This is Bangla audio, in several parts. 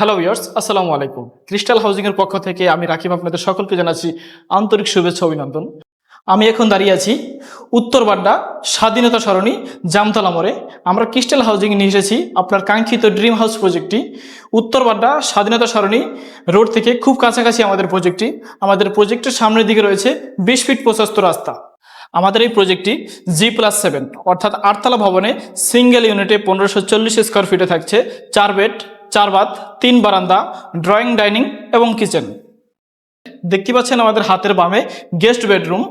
হ্যালো ইয়ার্স আসসালামু আলাইকুম। ক্রিস্টাল হাউজিং এর পক্ষ থেকে আমি রাকিব আপনাদের সকলকে জানাচ্ছি আন্তরিক শুভেচ্ছা অভিনন্দন। আমি এখন দাঁড়িয়ে আছি উত্তর বাড্ডা স্বাধীনতা সরণি জামতলা মোড়ে। আমরা ক্রিস্টাল হাউজিং নিয়ে এসেছি আপনার কাঙ্ক্ষিত ড্রিম হাউস প্রজেক্টটি উত্তর বাড্ডা স্বাধীনতা সরণি রোড থেকে খুব কাছাকাছি আমাদের প্রজেক্টটি আমাদের প্রজেক্টের সামনের দিকে রয়েছে বিশ ফিট প্রশস্ত রাস্তা। আমাদের এই প্রজেক্টটি জি প্লাস সেভেন অর্থাৎ আটতলা ভবনে সিঙ্গেল ইউনিটে পনেরোশো চল্লিশ স্কোয়ার ফিটে থাকছে, চার বেড চার বাথ তিন বারান্দা ড্রয়িং ডাইনিং এবং কিচেন দেখতে পাচ্ছেন আমাদের হাতের বামে গেস্ট বেডরুম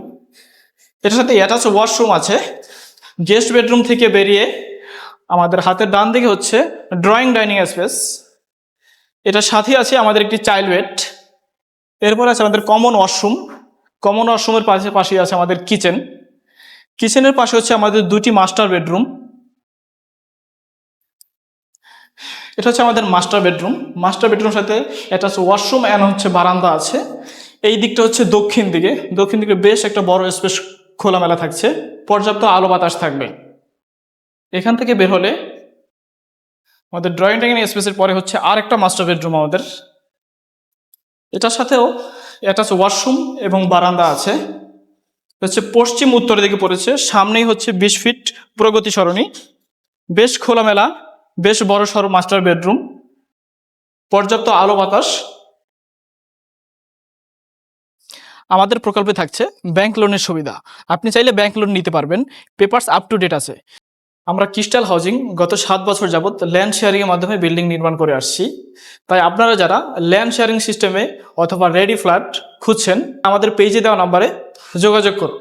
এটার সাথে অ্যাটাচ ওয়াশরুম আছে। গেস্ট বেডরুম থেকে বেরিয়ে আমাদের হাতের ডান দিকে হচ্ছে ড্রয়িং ডাইনিং স্পেস এটার সাথে আছে আমাদের একটি চাইল্ড বেড এরপর আছে আমাদের কমন ওয়াশরুম কমন ওয়াশরুমের পাশে পাশে আছে আমাদের কিচেন কিচেনের পাশে হচ্ছে আমাদের দুটি মাস্টার বেডরুম এটা হচ্ছে আমাদের মাস্টার বেডরুম মাস্টার বেডরুম সাথে হচ্ছে ওয়াশরুম অ্যান্ড হচ্ছে বারান্দা আছে। এই দিকটা হচ্ছে দক্ষিণ দিকে। দক্ষিণ দিকে বেশ একটা বড় স্পেস খোলামেলা থাকছে। পর্যাপ্ত আলো বাতাস থাকবে। এখান থেকে বের হলে আমাদের ড্রয়িং ডাইনিং স্পেসের পরে হচ্ছে আর একটা মাস্টার বেডরুম আমাদের। এটার সাথেও এটা হচ্ছে ওয়াশরুম এবং বারান্দা আছে। হচ্ছে পশ্চিম উত্তরের দিকে পড়েছে। সামনেই হচ্ছে বিশ ফিট প্রগতি সরণি। বেশ খোলামেলা। বেশ বড় সড়ো মাস্টার বেডরুম পর্যাপ্ত আলো বাতাস। আমাদের প্রকল্পে থাকছে ব্যাংক লোনের সুবিধা। আপনি চাইলে ব্যাংক লোন নিতে পারবেন পেপারস আপ টু ডেট আছে। আমরা ক্রিস্টাল হাউজিং গত সাত বছর যাবত ল্যান্ড শেয়ারিংয়ের মাধ্যমে বিল্ডিং নির্মাণ করে আসছি। তাই আপনারা যারা ল্যান্ড শেয়ারিং সিস্টেমে অথবা রেডি ফ্ল্যাট খুঁজছেন, আমাদের পেজে দেওয়া নাম্বারে যোগাযোগ করুন।